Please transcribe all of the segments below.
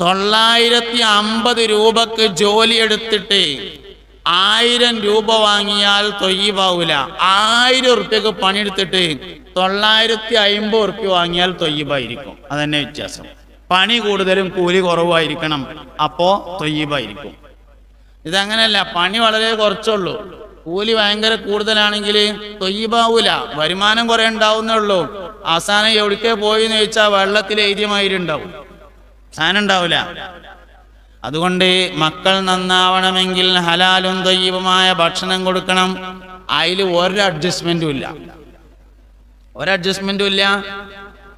തൊള്ളായിരത്തി അമ്പത് രൂപക്ക് ജോലി എടുത്തിട്ട് ആയിരം രൂപ വാങ്ങിയാൽ തൊയ്യബാവൂല. ആയിരം ഉറുപ്പ്യക്ക് പണിയെടുത്തിട്ട് തൊള്ളായിരത്തി അയിമ്പത് ഉറുപ്പ്യ വാങ്ങിയാൽ തൊയ്യബായിരിക്കും. അതന്നെ വ്യത്യാസം. പണി കൂടുതലും കൂലി കുറവായിരിക്കണം. അപ്പോ തൊയ്യബായിരിക്കും. ഇതങ്ങനെയല്ല പണി വളരെ കുറച്ചുള്ളൂ. കൂലി ഭയങ്കര കൂടുതലാണെങ്കിൽ തൊയ്യബാവൂല. വരുമാനം കുറെ ഉണ്ടാവുന്നുള്ളൂ അവസാനം എവിടേക്കേ പോയി എന്ന് ചോദിച്ചാൽ വെള്ളത്തിൽ എഴുതിയമായിട്ടുണ്ടാവും സാധനം ഉണ്ടാവില്ല അതുകൊണ്ട് മക്കൾ നന്നാവണമെങ്കിൽ ഹലാലും ദൈവമായ ഭക്ഷണം കൊടുക്കണം. അതിൽ ഒരു അഡ്ജസ്റ്റ്മെന്റും ഇല്ല. ഒരു അഡ്ജസ്റ്റ്മെന്റും ഇല്ല.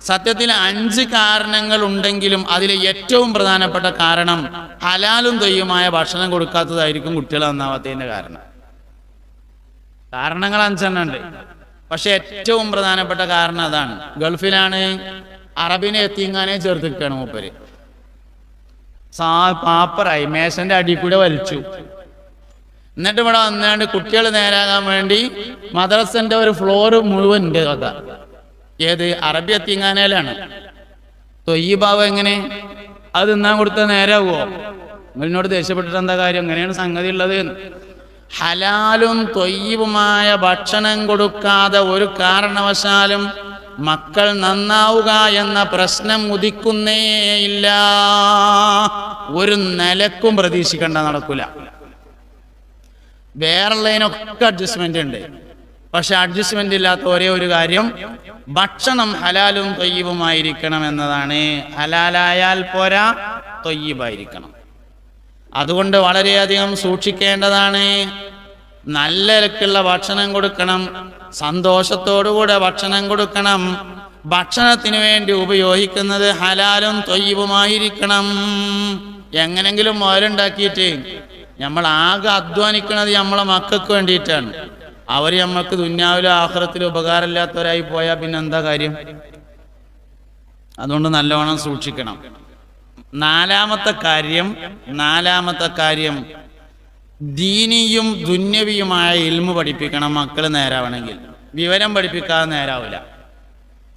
സത്യത്തിൽ അഞ്ച് കാരണങ്ങൾ ഉണ്ടെങ്കിലും അതിലെ ഏറ്റവും പ്രധാനപ്പെട്ട കാരണം ഹലാലും ദൈവമായ ഭക്ഷണം കൊടുക്കാത്തതായിരിക്കും കുട്ടികൾ നന്നാവാത്തതിന്റെ കാരണം. കാരണങ്ങൾ അഞ്ചെണ്ണം ഉണ്ട്. പക്ഷെ ഏറ്റവും പ്രധാനപ്പെട്ട കാരണം അതാണ്. ഗൾഫിലാണ് അറബിനെ എത്തിങ്ങാനെ ചേർത്തിരിക്കുകയാണ് മൂപ്പര്. സാ പാപ്പറായി മേശന്റെ അടി കൂടെ വലിച്ചു. എന്നിട്ട് ഇവിടെ വന്നാണ്ട് കുട്ടികൾ നേരാകാൻ വേണ്ടി മദ്രസന്റെ ഒരു ഫ്ലോർ മുഴുവൻ ഉണ്ട് കഥ. ഏത്? അറബി എത്തിങ്ങാനയിലാണ് തൊയ്യബാവ് എങ്ങനെ? അത് തിന്നാൻ കൊടുത്താൽ നേരാകുമോ നിങ്ങളോട് ദേഷ്യപ്പെട്ടിട്ട് എന്താ കാര്യം? എങ്ങനെയാണ് സംഗതി ഉള്ളത്? ഹലാലും തൊയ്യവുമായ ഭക്ഷണം കൊടുക്കാതെ ഒരു കാരണവശാലും മക്കൾ നന്നാവുക എന്ന പ്രശ്നം ഉദിക്കുന്നേയില്ല ഒരു നിലക്കും പ്രതീക്ഷിക്കേണ്ട നടക്കൂല. വേറെയുള്ളതിനൊക്കെ അഡ്ജസ്റ്റ്മെന്റ് ഉണ്ട്. പക്ഷെ അഡ്ജസ്റ്റ്മെന്റ് ഇല്ലാത്ത ഒരേ ഒരു കാര്യം ഭക്ഷണം ഹലാലും തൊയ്യവുമായിരിക്കണം എന്നതാണ്. ഹലാലായാൽ പോരാ തൊയ്യബായിരിക്കണം. അതുകൊണ്ട് വളരെയധികം സൂക്ഷിക്കേണ്ടതാണ്. നല്ല നിലക്കുള്ള ഭക്ഷണം കൊടുക്കണം. സന്തോഷത്തോടുകൂടെ ഭക്ഷണം കൊടുക്കണം. ഭക്ഷണത്തിന് വേണ്ടി ഉപയോഗിക്കുന്നത് ഹലാലും തൊയ്യവുമായിരിക്കണം. എങ്ങനെങ്കിലും മുതലുണ്ടാക്കിയിട്ട് നമ്മൾ ആകെ അധ്വാനിക്കുന്നത് നമ്മളെ മക്കൾക്ക് വേണ്ടിയിട്ടാണ്. അവർ നമ്മൾക്ക് ദുന്യാവിലും ആഹ്റത്തിലും ഉപകാരമില്ലാത്തവരായി പോയാൽ പിന്നെ എന്താ കാര്യം? അതുകൊണ്ട് നല്ലവണ്ണം സൂക്ഷിക്കണം. നാലാമത്തെ കാര്യം നാലാമത്തെ കാര്യം ദീനിയും ദുന്യവിയുമായ ഇൽമു പഠിപ്പിക്കണം മക്കൾ നേരാവണമെങ്കിൽ. വിവരം പഠിപ്പിക്കാതെ നേരാവില്ല.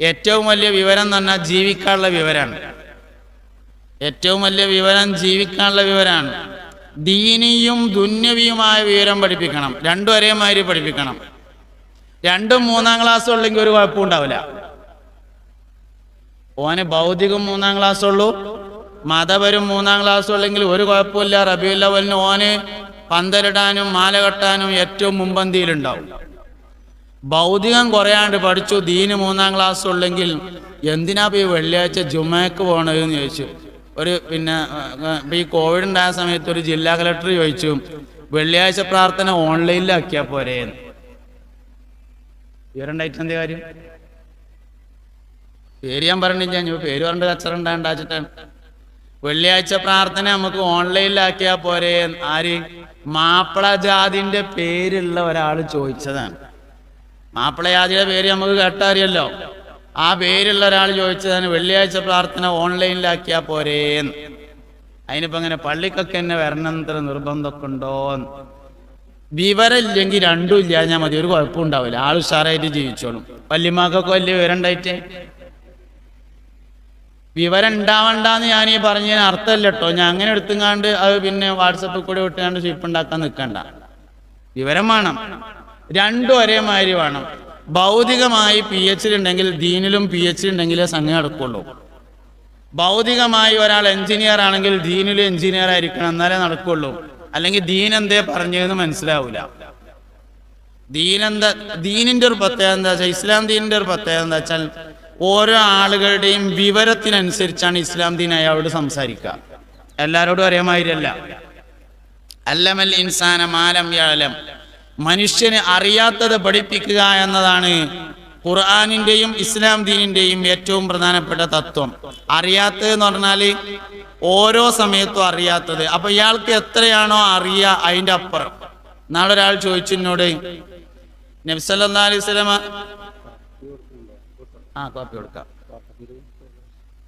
ഏറ്റവും വലിയ വിവരം എന്ന് പറഞ്ഞാൽ ജീവിക്കാനുള്ള വിവരമാണ് ഏറ്റവും വലിയ വിവരം ജീവിക്കാനുള്ള വിവരമാണ് ദീനിയും ദുന്യവിയുമായ വിവരം പഠിപ്പിക്കണം. രണ്ടും ഒരേമാതിരി പഠിപ്പിക്കണം. രണ്ടും മൂന്നാം ക്ലാസ് ഉള്ളെങ്കിൽ ഒരു കുഴപ്പം ഉണ്ടാവില്ല. ഓന് ഭൗതികം മൂന്നാം ക്ലാസ് ഉള്ളൂ മതപരും മൂന്നാം ക്ലാസ് ഉള്ളെങ്കിൽ ഒരു കുഴപ്പമില്ല റബിയുല്ലവലിന് ഓന് പന്തലിടാനും മാല കെട്ടാനും ഏറ്റവും മുമ്പന്തിയിലുണ്ടാവും ഭൗതികം കുറയാണ്ട് പഠിച്ചു ദീന് മൂന്നാം ക്ലാസ് ഉള്ളെങ്കിൽ എന്തിനാ ഈ വെള്ളിയാഴ്ച ജുമയ്ക്ക് പോകണതെന്ന് ചോദിച്ചു. ഒരു പിന്നെ ഈ കോവിഡ് ഉണ്ടായ സമയത്ത് ഒരു ജില്ലാ കലക്ടർ ചോദിച്ചു വെള്ളിയാഴ്ച പ്രാർത്ഥന ഓൺലൈനിലാക്കിയാ പോരേന്ന്. വിവരണ്ടായിട്ട് എന്തേ കാര്യം? പേര് ഞാൻ പറഞ്ഞില്ല ഞാൻ പേര് പറഞ്ഞിട്ട് കച്ചറ ഉണ്ടാണ്ടാച്ചിട്ടാണ് വെള്ളിയാഴ്ച പ്രാർത്ഥന നമുക്ക് ഓൺലൈനിലാക്കിയാ പോരെ ആര്? മാപ്പിള ജാതിന്റെ പേരുള്ള ഒരാൾ ചോദിച്ചതാണ്. മാപ്പിള ജാതിയുടെ പേര് നമുക്ക് കേട്ടറിയല്ലോ. ആ പേരുള്ള ഒരാൾ ചോദിച്ചതാണ് വെള്ളിയാഴ്ച പ്രാർത്ഥന ഓൺലൈനിലാക്കിയാ പോരേന്ന് അതിനിപ്പോ അങ്ങനെ പള്ളിക്കൊക്കെ എന്നെ വരണത്ര നിർബന്ധമൊക്കെ ഉണ്ടോന്ന് വിവരമില്ലെങ്കിൽ രണ്ടും ഇല്ലാഞ്ഞാൽ മതി ഒരു കുഴപ്പമുണ്ടാവില്ല ആൾ ഉഷാറായിട്ട് ജീവിച്ചോളും. വല്യമാക്കൊക്കെ വലിയ വിവരം ഉണ്ടായിട്ട് വിവരം ഉണ്ടാവണ്ടെന്ന് ഞാൻ ഈ പറഞ്ഞതിന് അർത്ഥമല്ല കേട്ടോ ഞാൻ അങ്ങനെ എടുത്തുങ്ങാണ്ട് അത് പിന്നെ വാട്സപ്പിൽ കൂടെ വിട്ടുകൊണ്ട് ഷിപ്പ് ഉണ്ടാക്കാൻ നിൽക്കണ്ട വിവരം വേണം. രണ്ടും ഒരേമാതിരി വേണം. ഭൗതികമായി പി എച്ച് ഉണ്ടെങ്കിൽ ദീനിലും പി എച്ച് ഉണ്ടെങ്കിലേ സംഘം നടക്കുള്ളൂ. ഭൗതികമായി ഒരാൾ എഞ്ചിനീയർ ആണെങ്കിൽ ദീനിലും എഞ്ചിനീയർ ആയിരിക്കണം എന്നാലേ നടക്കുള്ളൂ. അല്ലെങ്കിൽ ദീൻ എന്തേ പറഞ്ഞതെന്ന് മനസ്സിലാവൂല. ദീനെന്താ ദീനിന്റെ ഒരു പ്രത്യേകത എന്താ വെച്ചാൽ ഇസ്ലാം ദീനിന്റെ ഒരു പ്രത്യേകത എന്താ വെച്ചാൽ ഓരോ ആളുകളുടെയും വിവരത്തിനനുസരിച്ചാണ് ഇസ്ലാം ദീൻ അയാളോട് സംസാരിക്കുക. എല്ലാവരോടും അറിയാമായിരല്ല അല്ലമൽ ഇൻസാന മാലം യാലം. മനുഷ്യന് അറിയാത്തത് പഠിപ്പിക്കുക എന്നതാണ് ഖുർആാനിന്റെയും ഇസ്ലാം ദീനിന്റെയും ഏറ്റവും പ്രധാനപ്പെട്ട തത്വം. അറിയാത്തത് എന്ന് പറഞ്ഞാൽ ഓരോ സമയത്തും അറിയാത്തത്. അപ്പൊ ഇയാൾക്ക് എത്രയാണോ അറിയുക അതിന്റെ അപ്പുറം. നാളെ ഒരാൾ ചോദിച്ചു എന്നോട് നബ്സല്ലാ അലൈഹി സ്വലമ ആ കോപ്പി കൊടുക്കാം.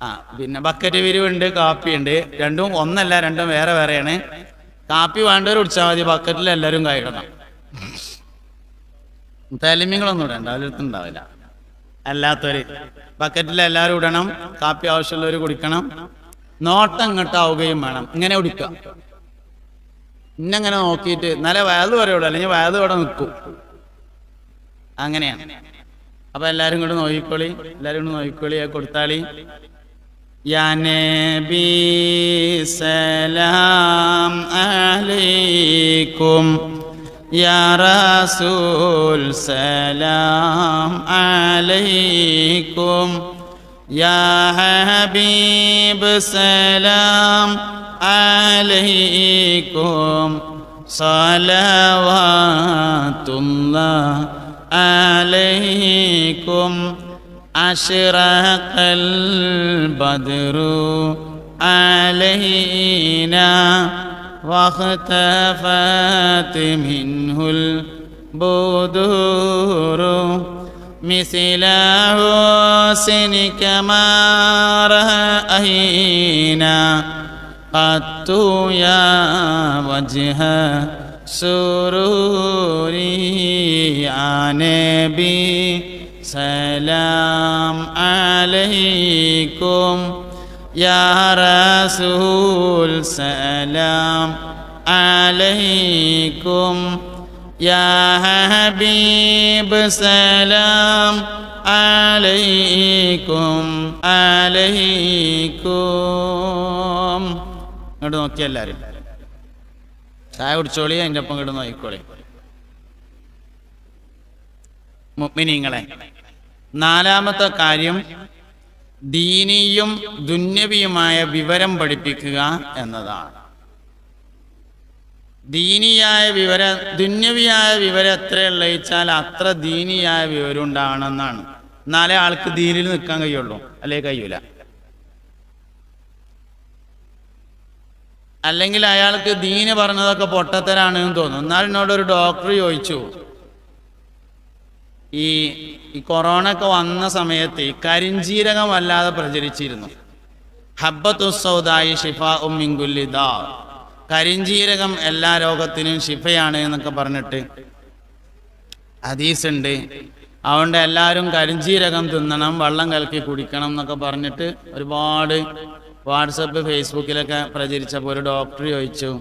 ആ പിന്നെ ബക്കറ്റ് വിരിവുണ്ട് കാപ്പി ഉണ്ട് രണ്ടും ഒന്നല്ല രണ്ടും വേറെ വേറെയാണ്. കാപ്പി വേണ്ടവർ കുടിച്ചാൽ മതി ബക്കറ്റിൽ എല്ലാവരും കഴിക്കണം. തലിമിങ്ങളൊന്നും ഇടണ്ട അതിലടുത്ത് ഉണ്ടാവില്ല. അല്ലാത്തവര് ബക്കറ്റിൽ എല്ലാവരും ഇടണം കാപ്പി ആവശ്യമുള്ളവർ കുടിക്കണം. നോട്ടം ഇങ്ങോട്ടാവുകയും വേണം. ഇങ്ങനെ കുടിക്കുക ഇന്നങ്ങനെ നോക്കിയിട്ട് നല്ല വയത് വരെ ഇവിടെ അല്ലെങ്കിൽ വയത് ഇവിടെ നിൽക്കും. അങ്ങനെയാണ്. അപ്പം എല്ലാവരും കൂടെ നോക്കിക്കോളി. എല്ലാവരും കൂടെ നോക്കിക്കോളി. കൊടുത്താളി. യാനബി സലാം അലൈക്കും. യാ റസൂൽ സലാം അലൈക്കും. യാ ഹബീബ് സലാം അലൈക്കും. സലവാത്തുല്ലാഹ് عليكم أشرق البدر علينا واختفت منه البدور مثل حسنك ما رأينا قد يا وجه سروري يا نبي سلام عليكم يا رسول سلام عليكم يا حبيب سلام عليكم عليكم ഇങ്ങോട്ട് നോക്കി എല്ലാവരും ചായ കുടിച്ചോളി അതിന്റെ ഒപ്പം കിട്ടുന്ന നോക്കിക്കോളി. മുഅ്മിനീങ്ങളെ നാലാമത്തെ കാര്യം ദീനിയും ദുന്യവിയുമായ വിവരം പഠിപ്പിക്കുക എന്നതാണ്. ദീനിയായ വിവര ദുന്യവിയായ വിവരം എത്രയുള്ള വെച്ചാൽ അത്ര ദീനിയായ വിവരം ഉണ്ടാവണമെന്നാണ് എന്നാലേ ആൾക്ക് ദീനിൽ നിൽക്കാൻ കഴിയുള്ളൂ. അല്ലേ കഴിയൂല? അല്ലെങ്കിൽ അയാൾക്ക് ദീന് പറഞ്ഞതൊക്കെ പൊട്ടത്തരാണ് എന്ന് തോന്നുന്നു. എന്നാൽ എന്നോട് ഒരു ഡോക്ടർ ചോദിച്ചു. ഈ ഈ കൊറോണ ഒക്കെ വന്ന സമയത്ത് കരിഞ്ജീരകം വല്ലാതെ പ്രചരിച്ചിരുന്നു. ഹബ്ബത്തുസൗദായി ഷിഫ ഉമ്മിങ്കുല്ലിദ കരിഞ്ചീരകം എല്ലാ രോഗത്തിനും ഷിഫയാണ് എന്നൊക്കെ പറഞ്ഞിട്ട് ഹദീസ് ഉണ്ട് അതുകൊണ്ട് എല്ലാവരും കരിഞ്ചീരകം തിന്നണം വെള്ളം കലക്കി കുടിക്കണം എന്നൊക്കെ പറഞ്ഞിട്ട് ഒരുപാട് വാട്സപ്പ് ഫേസ്ബുക്കിലൊക്കെ പ്രചരിച്ചപ്പോൾ ഒരു ഡോക്ടർ ചോദിച്ചു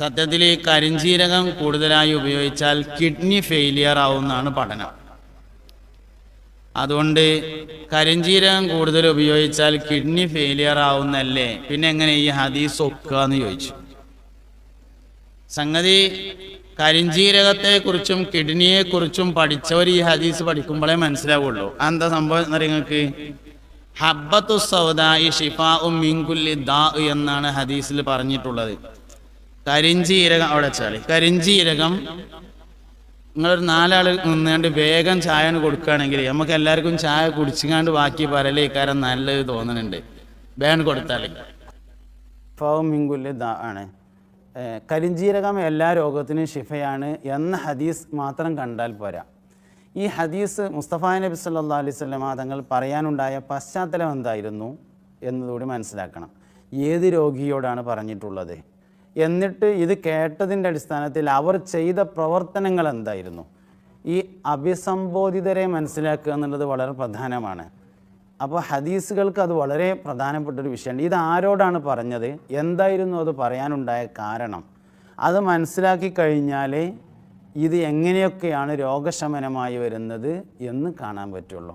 സത്യത്തിൽ ഈ കരിഞ്ജീരകം കൂടുതലായി ഉപയോഗിച്ചാൽ കിഡ്നി ഫെയിലിയർ ആവുമെന്നാണ് പഠനം. അതുകൊണ്ട് കരിഞ്ജീരകം കൂടുതൽ ഉപയോഗിച്ചാൽ കിഡ്നി ഫെയിലിയർ ആവുന്നല്ലേ? പിന്നെ എങ്ങനെ ഈ ഹദീസ് ഒക്കുക എന്ന് ചോദിച്ചു. സംഗതി കരിഞ്ജീരകത്തെക്കുറിച്ചും കിഡ്നിയെക്കുറിച്ചും പഠിച്ചവർ ഈ ഹദീസ് പഠിക്കുമ്പോഴേ മനസ്സിലാവുള്ളൂ. എന്താ സംഭവം എന്ന് നിങ്ങൾക്ക്? ഹബ്ബത്തു സൗദായി ഷിഫാ ഉമ്മിൻകുല്ലി ദാ എന്നാണ് ഹദീസിൽ പറഞ്ഞിട്ടുള്ളത്. കരിഞ്ചീരകം അവിടെ ചാളി കരിഞ്ചീരകം നിങ്ങളൊരു നാലാൾ നിന്നുകൊണ്ട് വേഗം ചായ കൊടുക്കുകയാണെങ്കിൽ നമുക്ക് എല്ലാവർക്കും ചായ കുടിച്ചുകാണ്ട് ബാക്കി പറയലേ ഇക്കാരം നല്ലത് തോന്നുന്നുണ്ട് വേഗം കൊടുത്താൽ ഫാവും മിങ്കുല്ല് ദാ ആണ്. കരിഞ്ചീരകം എല്ലാ രോഗത്തിനും ഷിഫയാണ് എന്ന ഹദീസ് മാത്രം കണ്ടാൽ പോരാ. ഈ ഹദീസ് മുസ്തഫ നബി സല്ലാ അലൈഹി സ്വലമ തങ്ങൾ പറയാനുണ്ടായ പശ്ചാത്തലം എന്തായിരുന്നു എന്നതുകൂടി മനസ്സിലാക്കണം. ഏത് രോഗിയോടാണ് പറഞ്ഞിട്ടുള്ളത്? എന്നിട്ട് ഇത് കേട്ടതിന്റെ അടിസ്ഥാനത്തിൽ അവർ ചെയ്ത പ്രവർത്തനങ്ങൾ എന്തായിരുന്നു? ഈ അഭിസംബോധിതരെ മനസ്സിലാക്കുക എന്നുള്ളത് വളരെ പ്രധാനമാണ്. അപ്പോൾ ഹദീസുകൾക്ക് അത് വളരെ പ്രധാനപ്പെട്ട ഒരു വിഷയമാണ്. ഇത് ആരോടാണ് പറഞ്ഞത്? എന്തായിരുന്നു അത് പറയാനുണ്ടായ കാരണം? അത് മനസ്സിലാക്കി കഴിഞ്ഞാലേ ഇത് എങ്ങനെയൊക്കെയാണ് രോഗശമനമായി വരുന്നത് എന്ന് കാണാൻ പറ്റുള്ളൂ.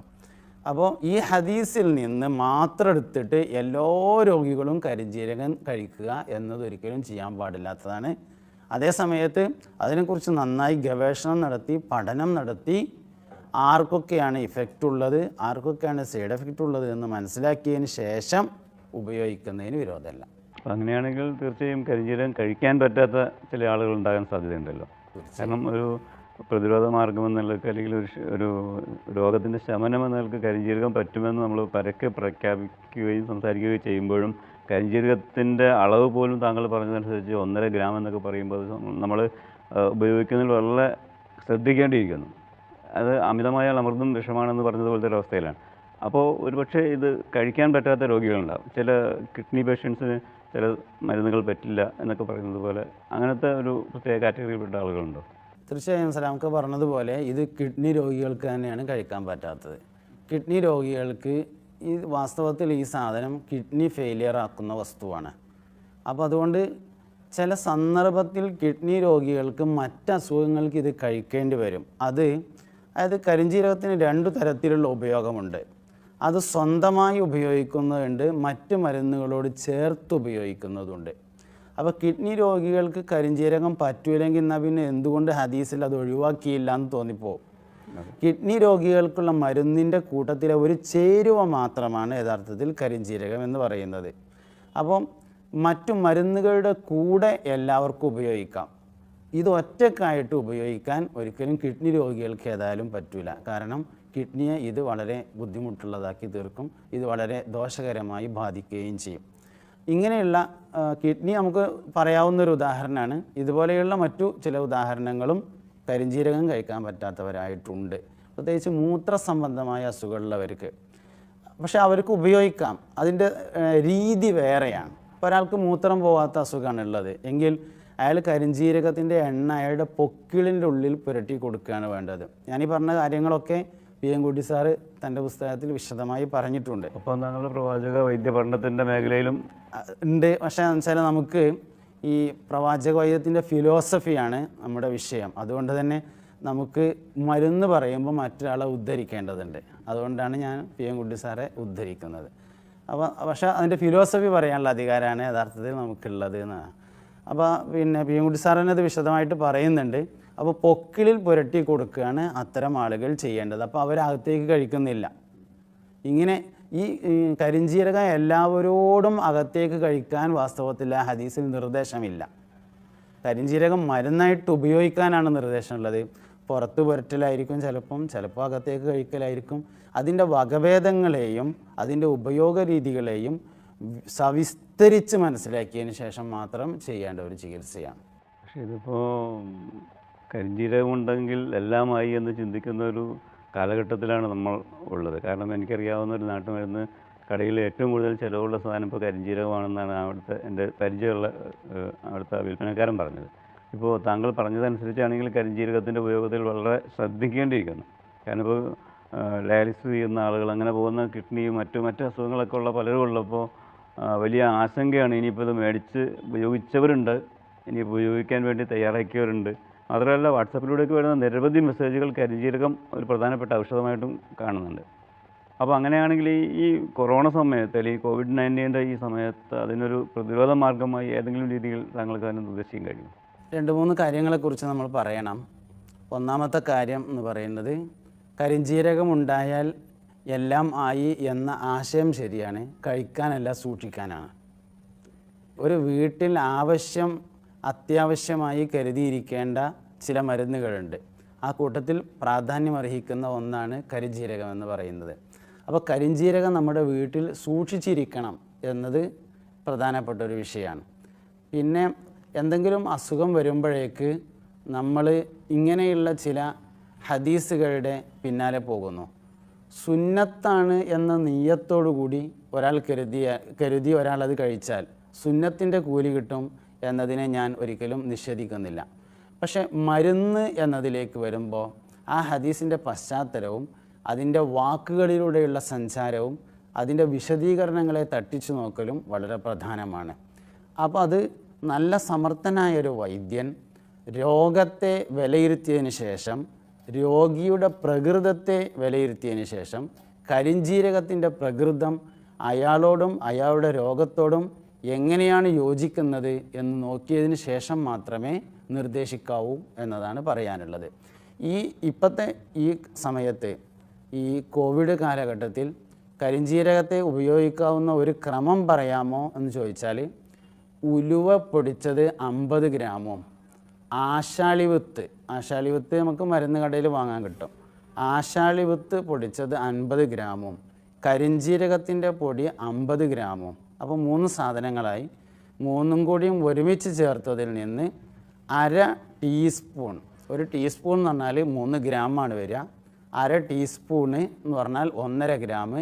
അപ്പോൾ ഈ ഹദീസിൽ നിന്ന് മാത്രം എടുത്തിട്ട് എല്ലാ രോഗികളും കരിഞ്ജീരകം കഴിക്കുക എന്നതൊരിക്കലും ചെയ്യാൻ പാടില്ലാത്തതാണ്. അതേ സമയത്ത് അതിനെക്കുറിച്ച് നന്നായി ഗവേഷണം നടത്തി പഠനം നടത്തി ആർക്കൊക്കെയാണ് ഇഫക്റ്റ് ഉള്ളത് ആർക്കൊക്കെയാണ് സൈഡ് എഫക്റ്റ് ഉള്ളത് എന്ന് മനസ്സിലാക്കിയതിന് ശേഷം ഉപയോഗിക്കുന്നതിന് വിരോധമല്ല. അങ്ങനെയാണെങ്കിൽ തീർച്ചയായും കരിഞ്ജീരകം കഴിക്കാൻ പറ്റാത്ത ചില ആളുകൾ ഉണ്ടാകാൻ സാധ്യതയുണ്ടല്ലോ. കാരണം ഒരു പ്രതിരോധ മാർഗം എന്നുള്ളത് അല്ലെങ്കിൽ ഒരു ഒരു രോഗത്തിന്റെ ശമനം എന്ന നിലയ്ക്ക് കരിഞ്ജീരകം പറ്റുമെന്ന് നമ്മൾ പരക്കെ പ്രഖ്യാപിക്കുകയും സംസാരിക്കുകയും ചെയ്യുമ്പോഴും കരിഞ്ചീരകത്തിന്റെ അളവ് പോലും താങ്കൾ പറഞ്ഞതനുസരിച്ച് ഒന്നര ഗ്രാം എന്നൊക്കെ പറയുമ്പോൾ നമ്മൾ ഉപയോഗിക്കുന്നതിൽ വളരെ ശ്രദ്ധിക്കേണ്ടിയിരിക്കുന്നു. അത് അമിതമായ അമൃതും വിഷമാണെന്ന് പറഞ്ഞതുപോലത്തെ ഒരു അവസ്ഥയിലാണ്. അപ്പോൾ ഒരുപക്ഷെ ഇത് കഴിക്കാൻ പറ്റാത്ത രോഗികളുണ്ടാവും. ചില കിഡ്നി പേഷ്യൻസിന് ചില മരുന്നുകൾ പറ്റില്ല എന്നൊക്കെ പറയുന്നത് പോലെ അങ്ങനത്തെ ഒരു പ്രത്യേക കാറ്റഗറിയിൽപ്പെട്ട ആളുകളുണ്ടോ? തീർച്ചയായും സലാമൊക്കെ പറഞ്ഞതുപോലെ ഇത് കിഡ്നി രോഗികൾക്ക് തന്നെയാണ് കഴിക്കാൻ പറ്റാത്തത്. കിഡ്നി രോഗികൾക്ക് ഈ വാസ്തവത്തിൽ ഈ സാധനം കിഡ്നി ഫെയിലിയർ ആക്കുന്ന വസ്തുവാണ്. അപ്പോൾ അതുകൊണ്ട് ചില സന്ദർഭത്തിൽ കിഡ്നി രോഗികൾക്ക് മറ്റ് അസുഖങ്ങൾക്ക് ഇത് കഴിക്കേണ്ടി വരും. അത് അതായത് കരിഞ്ജീരകത്തിന് രണ്ടു തരത്തിലുള്ള ഉപയോഗമുണ്ട്. അത് സ്വന്തമായി ഉപയോഗിക്കുന്നതുണ്ട് മറ്റ് മരുന്നുകളോട് ചേർത്ത് ഉപയോഗിക്കുന്നതുണ്ട്. അപ്പോൾ കിഡ്നി രോഗികൾക്ക് കരിഞ്ചീരകം പറ്റൂലെങ്കിൽ എന്നാൽ പിന്നെ എന്തുകൊണ്ട് ഹദീസിൽ അത് ഒഴിവാക്കിയില്ല എന്ന് തോന്നിപ്പോവും? കിഡ്നി രോഗികൾക്കുള്ള മരുന്നിന്റെ കൂട്ടത്തിലെ ഒരു ചേരുവ മാത്രമാണ് യഥാർത്ഥത്തിൽ കരിഞ്ചീരകം എന്ന് പറയുന്നത്. അപ്പം മറ്റു മരുന്നുകളുടെ കൂടെ എല്ലാവർക്കും ഉപയോഗിക്കാം. ഇത് ഒറ്റക്കായിട്ട് ഉപയോഗിക്കാൻ ഒരിക്കലും കിഡ്നി രോഗികൾക്ക് ഏതായാലും പറ്റില്ല കാരണം കിഡ്നിയെ ഇത് വളരെ ബുദ്ധിമുട്ടുള്ളതാക്കി തീർക്കും. ഇത് വളരെ ദോഷകരമായി ബാധിക്കുകയും ചെയ്യും. ഇങ്ങനെയുള്ള കിഡ്നി നമുക്ക് പറയാവുന്ന ഒരു ഉദാഹരണമാണ് ഇതുപോലെയുള്ള മറ്റു ചില ഉദാഹരണങ്ങളും കരിഞ്ജീരകം കഴിക്കാൻ പറ്റാത്തവരായിട്ടുണ്ട്. പ്രത്യേകിച്ച് മൂത്ര സംബന്ധമായ അസുഖമുള്ളവർക്ക്. പക്ഷെ അവർക്ക് ഉപയോഗിക്കാം. അതിന്റെ രീതി വേറെയാണ്. ഇപ്പോൾ ഒരാൾക്ക് മൂത്രം പോകാത്ത അസുഖമാണ് ഉള്ളത് എങ്കിൽ അയാൾ കരിഞ്ജീരകത്തിന്റെ എണ്ണ അയാളുടെ പൊക്കിളിന്റെ ഉള്ളിൽ പുരട്ടി കൊടുക്കുകയാണ് വേണ്ടത്. ഞാനീ പറഞ്ഞ കാര്യങ്ങളൊക്കെ പി എം കുട്ടി സാറ് തന്റെ പുസ്തകത്തിൽ വിശദമായി പറഞ്ഞിട്ടുണ്ട്. അപ്പോൾ താങ്കളുടെ പ്രവാചക വൈദ്യ പഠനത്തിന്റെ മേഖലയിലും ഉണ്ട്. പക്ഷേ വെച്ചാൽ നമുക്ക് ഈ പ്രവാചക വൈദ്യത്തിന്റെ ഫിലോസഫിയാണ് നമ്മുടെ വിഷയം. അതുകൊണ്ട് തന്നെ നമുക്ക് മരുന്ന് പറയുമ്പോൾ മറ്റൊരാളെ ഉദ്ധരിക്കേണ്ടതുണ്ട്. അതുകൊണ്ടാണ് ഞാൻ പി എം കുട്ടി സാറെ ഉദ്ധരിക്കുന്നത്. അപ്പോൾ പക്ഷേ അതിന്റെ ഫിലോസഫി പറയാനുള്ള അധികാരമാണ് യഥാർത്ഥത്തിൽ നമുക്കുള്ളത് എന്നാണ്. അപ്പോൾ പിന്നെ പി എം കുട്ടി സാറിനത് വിശദമായിട്ട് പറയുന്നുണ്ട്. അപ്പോൾ പൊക്കിളിൽ പുരട്ടി കൊടുക്കുകയാണ് അത്തരം ആളുകൾ ചെയ്യേണ്ടത്. അപ്പോൾ അവരകത്തേക്ക് കഴിക്കുന്നില്ല. ഇങ്ങനെ ഈ കരിഞ്ജീരകം എല്ലാവരോടും അകത്തേക്ക് കഴിക്കാൻ വാസ്തവത്തിൽ ആ ഹദീസിൽ നിർദ്ദേശമില്ല. കരിഞ്ജീരകം മരുന്നായിട്ട് ഉപയോഗിക്കാനാണ് നിർദ്ദേശമുള്ളത്. പുറത്ത് പുരട്ടലായിരിക്കും ചിലപ്പം ചിലപ്പോൾ അകത്തേക്ക് കഴിക്കലായിരിക്കും. അതിന്റെ വകഭേദങ്ങളെയും അതിന്റെ ഉപയോഗ രീതികളെയും സവിസ്തരിച്ച് മനസ്സിലാക്കിയതിന് ശേഷം മാത്രം ചെയ്യേണ്ട ഒരു ചികിത്സയാണ്. പക്ഷേ ഇതിപ്പോൾ കരിഞ്ജീരകം ഉണ്ടെങ്കിൽ എല്ലാമായി എന്ന് ചിന്തിക്കുന്ന ഒരു കാലഘട്ടത്തിലാണ് നമ്മൾ ഉള്ളത്. കാരണം എനിക്കറിയാവുന്ന ഒരു നാട്ടുമരുന്ന് കടയിൽ ഏറ്റവും കൂടുതൽ ചിലവുള്ള സാധനം ഇപ്പോൾ കരിഞ്ജീരകമാണെന്നാണ് അവിടുത്തെ എന്റെ പരിചയമുള്ള അവിടുത്തെ വിൽപ്പനക്കാരൻ പറഞ്ഞത്. ഇപ്പോൾ താങ്കൾ പറഞ്ഞതനുസരിച്ചാണെങ്കിൽ കരിഞ്ജീരകത്തിന്റെ ഉപയോഗത്തിൽ വളരെ ശ്രദ്ധിക്കേണ്ടിയിരിക്കുന്നു. കാരണം ഇപ്പോൾ ഡയാലിസിസ് ചെയ്യുന്ന ആളുകൾ അങ്ങനെ പോകുന്ന കിഡ്നിയും മറ്റു മറ്റു അസുഖങ്ങളൊക്കെ ഉള്ള പലരും ഉള്ളപ്പോൾ വലിയ ആശങ്കയാണ് ഇനിയിപ്പോൾ ഇത് മേടിച്ച് ഉപയോഗിച്ചവരുണ്ട്. ഇനി ഉപയോഗിക്കാൻ വേണ്ടി തയ്യാറാക്കിയവരുണ്ട്. മാത്രമല്ല വാട്സപ്പിലൂടെയൊക്കെ വരുന്ന നിരവധി മെസ്സേജുകൾ കരിഞ്ചീരകം ഒരു പ്രധാനപ്പെട്ട ഔഷധമായിട്ടും കാണുന്നുണ്ട്. അപ്പോൾ അങ്ങനെയാണെങ്കിൽ ഈ കൊറോണ സമയത്ത് അല്ലെങ്കിൽ കോവിഡ് നയന്റീന്റെ ഈ സമയത്ത് അതിനൊരു പ്രതിരോധ മാർഗമായി ഏതെങ്കിലും രീതിയിൽ താങ്കൾക്ക് അതിനെ നിർദ്ദേശിക്കാൻ കഴിയും രണ്ട് മൂന്ന് കാര്യങ്ങളെക്കുറിച്ച് നമ്മൾ പറയണം. ഒന്നാമത്തെ കാര്യം എന്ന് പറയുന്നത് കരിഞ്ജീരകം ഉണ്ടായാൽ എല്ലാം ആയി എന്ന ആശയം ശരിയാണ്. കഴിക്കാനല്ല സൂക്ഷിക്കാനാണ്. ഒരു വീട്ടിൽ ആവശ്യം അത്യാവശ്യമായി കരുതിയിരിക്കേണ്ട ചില മരുന്നുകളുണ്ട്. ആ കൂട്ടത്തിൽ പ്രാധാന്യമർഹിക്കുന്ന ഒന്നാണ് കരിഞ്ജീരകം എന്ന് പറയുന്നത്. അപ്പോൾ കരിഞ്ജീരകം നമ്മുടെ വീട്ടിൽ സൂക്ഷിച്ചിരിക്കണം എന്നത് പ്രധാനപ്പെട്ട ഒരു വിഷയമാണ് പിന്നെ എന്തെങ്കിലും അസുഖം വരുമ്പോഴേക്ക് നമ്മൾ ഇങ്ങനെയുള്ള ചില ഹദീസുകളുടെ പിന്നാലെ പോകുന്നു. സുന്നത്താണ് എന്ന നീയത്തോടു കൂടി ഒരാൾ കരുതിയ കരുതി ഒരാൾ അത് കഴിച്ചാൽ സുന്നത്തിന്റെ കൂലി കിട്ടും എന്നതിനെ ഞാൻ ഒരിക്കലും നിഷേധിക്കുന്നില്ല. പക്ഷെ മരുന്ന് എന്നതിലേക്ക് വരുമ്പോൾ ആ ഹദീസിന്റെ പശ്ചാത്തലവും അതിന്റെ വാക്കുകളിലൂടെയുള്ള സഞ്ചാരവും അതിന്റെ വിശദീകരണങ്ങളെ തട്ടിച്ചു നോക്കലും വളരെ പ്രധാനമാണ്. അപ്പോൾ അത് നല്ല സമർത്ഥനായൊരു വൈദ്യൻ രോഗത്തെ വിലയിരുത്തിയതിന് ശേഷം രോഗിയുടെ പ്രകൃതത്തെ വിലയിരുത്തിയതിന് ശേഷം കരിഞ്ജീരകത്തിന്റെ പ്രകൃതം അയാളോടും അയാളുടെ രോഗത്തോടും എങ്ങനെയാണ് യോജിക്കുന്നത് എന്ന് നോക്കിയതിന് ശേഷം മാത്രമേ നിർദ്ദേശിക്കാവൂ എന്നതാണ് പറയാനുള്ളത്. ഈ ഇപ്പോഴത്തെ ഈ സമയത്ത് ഈ കോവിഡ് കാലഘട്ടത്തിൽ കരിഞ്ജീരകത്തെ ഉപയോഗിക്കാവുന്ന ഒരു ക്രമം പറയാമോ എന്ന് ചോദിച്ചാൽ ഉലുവ പൊടിച്ചത് അമ്പത് ഗ്രാമും? ആശാളിവിത്ത് ആശാളിവിത്ത് നമുക്ക് മരുന്ന് കടയിൽ വാങ്ങാൻ കിട്ടും. ആശാളിവിത്ത് പൊടിച്ചത് അൻപത് ഗ്രാമും? കരിഞ്ജീരകത്തിന്റെ പൊടി അമ്പത് ഗ്രാമും? അപ്പോൾ മൂന്ന് സാധനങ്ങളായി. മൂന്നും കൂടിയും ഒരുമിച്ച് ചേർത്തതിൽ നിന്ന് അര ടീസ്പൂൺ ഒരു ടീസ്പൂൺ എന്ന് പറഞ്ഞാൽ മൂന്ന് ഗ്രാമാണ് വരിക. അര ടീസ്പൂണ് എന്ന് പറഞ്ഞാൽ ഒന്നര ഗ്രാം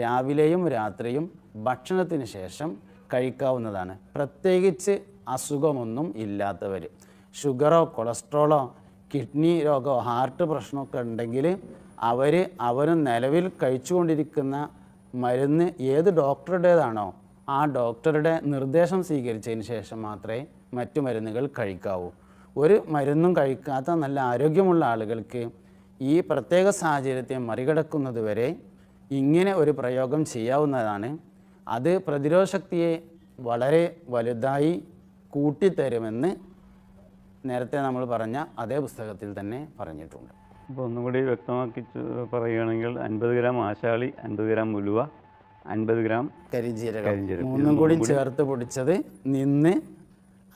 രാവിലെയും രാത്രിയും ഭക്ഷണത്തിന് ശേഷം കഴിക്കാവുന്നതാണ്. പ്രത്യേകിച്ച് അസുഖമൊന്നും ഇല്ലാത്തവർ. ഷുഗറോ കൊളസ്ട്രോളോ കിഡ്നി രോഗമോ ഹാർട്ട് പ്രശ്നമൊക്കെ ഉണ്ടെങ്കിൽ അവർ അവർ നിലവിൽ കഴിച്ചുകൊണ്ടിരിക്കുന്ന മരുന്ന് ഏത് ഡോക്ടറുടേതാണോ ആ ഡോക്ടറുടെ നിർദ്ദേശം സ്വീകരിച്ചതിന് ശേഷം മാത്രമേ മറ്റു മരുന്നുകൾ കഴിക്കാവൂ. ഒരു മരുന്നും കഴിക്കാത്ത നല്ല ആരോഗ്യമുള്ള ആളുകൾക്ക് ഈ പ്രത്യേക സാഹചര്യത്തെ മറികടക്കുന്നത് വരെ ഇങ്ങനെ ഒരു പ്രയോഗം ചെയ്യാവുന്നതാണ്. അത് പ്രതിരോധ ശക്തിയെ വളരെ വലുതായി കൂട്ടിത്തരുമെന്ന് നേരത്തെ നമ്മൾ പറഞ്ഞ അതേ പുസ്തകത്തിൽ തന്നെ പറഞ്ഞിട്ടുണ്ട്. അപ്പോൾ ഒന്നുകൂടി വ്യക്തമാക്കി പറയുകയാണെങ്കിൽ അൻപത് ഗ്രാം ആശാളി അൻപത് ഗ്രാം ഉലുവ അൻപത് ഗ്രാം കരിഞ്ജീരകം. മൂന്നും കൂടി ചേർത്ത് പൊടിച്ചത് നിന്ന്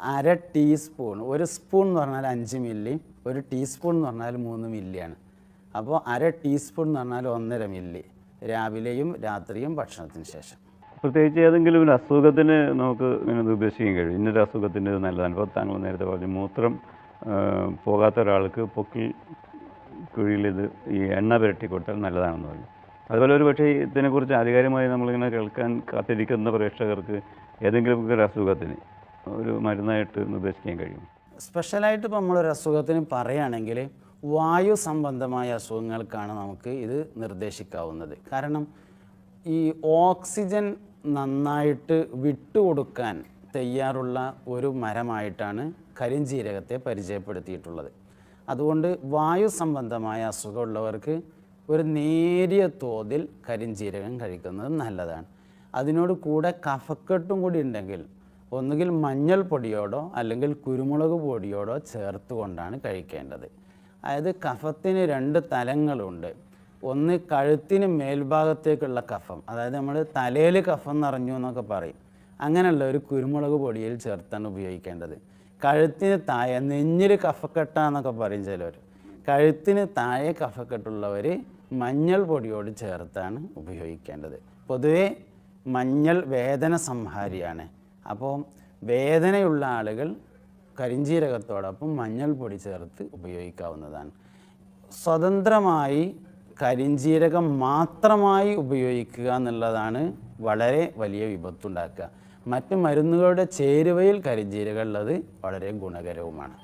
അര ടീസ്പൂൺ ഒരു സ്പൂൺ എന്ന് പറഞ്ഞാൽ അഞ്ച് മില്ലി ഒരു ടീസ്പൂൺ എന്ന് പറഞ്ഞാൽ മൂന്ന് മില്ലിയാണ്. അപ്പോൾ അര ടീസ്പൂൺ എന്ന് പറഞ്ഞാൽ ഒന്നര മില്ലി രാവിലെയും രാത്രിയും ഭക്ഷണത്തിന് ശേഷം. പ്രത്യേകിച്ച് ഏതെങ്കിലും ഒരു അസുഖത്തിന് നമുക്ക് ഇങ്ങനെ നിർദ്ദേശിക്കാൻ കഴിയും. ഇന്നൊരു അസുഖത്തിന്റെ നല്ലതാണ്. ഇപ്പോൾ താങ്കൾ നേരത്തെ പറഞ്ഞു മൂത്രം പോകാത്ത ഒരാൾക്ക് പൊക്കിൽ കുഴിയിൽ ഇത് ഈ എണ്ണ പുരട്ടി കൊടുത്താൽ നല്ലതാണെന്ന് പറഞ്ഞു. അതുപോലെ ഒരു പക്ഷേ ഇതിനെക്കുറിച്ച് ആധികാരികമായി നമ്മളിങ്ങനെ കേൾക്കാൻ കാത്തിരിക്കുന്ന പ്രേക്ഷകർക്ക് ഏതെങ്കിലും ഒരു അസുഖത്തിന് ഒരു മരുന്നായിട്ട് നിർദ്ദേശിക്കാൻ കഴിയും സ്പെഷ്യലായിട്ട് ഇപ്പോൾ നമ്മളൊരു അസുഖത്തിന് പറയുകയാണെങ്കിൽ വായു സംബന്ധമായ അസുഖങ്ങൾക്കാണ് നമുക്ക് ഇത് നിർദ്ദേശിക്കാവുന്നത്. കാരണം ഈ ഓക്സിജൻ നന്നായിട്ട് വിട്ടുകൊടുക്കാൻ തയ്യാറുള്ള ഒരു മരമായിട്ടാണ് കരിഞ്ജീരകത്തെ പരിചയപ്പെടുത്തിയിട്ടുള്ളത്. അതുകൊണ്ട് വായു സംബന്ധമായ അസുഖമുള്ളവർക്ക് ഒരു നേരിയ തോതിൽ കരിഞ്ജീരകം കഴിക്കുന്നത് നല്ലതാണ്. അതിനോട് കൂടെ കഫക്കെട്ടും കൂടി ഉണ്ടെങ്കിൽ ഒന്നുകിൽ മഞ്ഞൾപ്പൊടിയോടോ അല്ലെങ്കിൽ കുരുമുളക് പൊടിയോടോ ചേർത്ത് കൊണ്ടാണ് കഴിക്കേണ്ടത്. അതായത് കഫത്തിന് രണ്ട് തലങ്ങളുണ്ട്. ഒന്ന് കഴുത്തിന് മേൽഭാഗത്തേക്കുള്ള കഫം അതായത് നമ്മൾ തലയിൽ കഫം നിറഞ്ഞു എന്നൊക്കെ പറയും. അങ്ങനെയുള്ള ഒരു കുരുമുളക് പൊടിയിൽ ചേർത്താണ് ഉപയോഗിക്കേണ്ടത്. കഴുത്തിന് താഴെ നെഞ്ഞിൽ കഫക്കെട്ട എന്നൊക്കെ പറയും ചിലർ കഴുത്തിന് താഴെ കഫക്കെട്ടുള്ളവർ മഞ്ഞൾ പൊടിയോട് ചേർത്താണ് ഉപയോഗിക്കേണ്ടത്. പൊതുവെ മഞ്ഞൾ വേദന സംഹാരിയാണ്. അപ്പോൾ വേദനയുള്ള ആളുകൾ കരിഞ്ജീരകത്തോടൊപ്പം പൊടി ചേർത്ത് ഉപയോഗിക്കാവുന്നതാണ്. സ്വതന്ത്രമായി കരിഞ്ജീരകം മാത്രമായി ഉപയോഗിക്കുക എന്നുള്ളതാണ് വളരെ വലിയ വിപത്തുണ്ടാക്കുക. മറ്റ് മരുന്നുകളുടെ ചേരുവയിൽ കരിഞ്ജീരകം ഉള്ളത് വളരെ ഗുണകരവുമാണ്.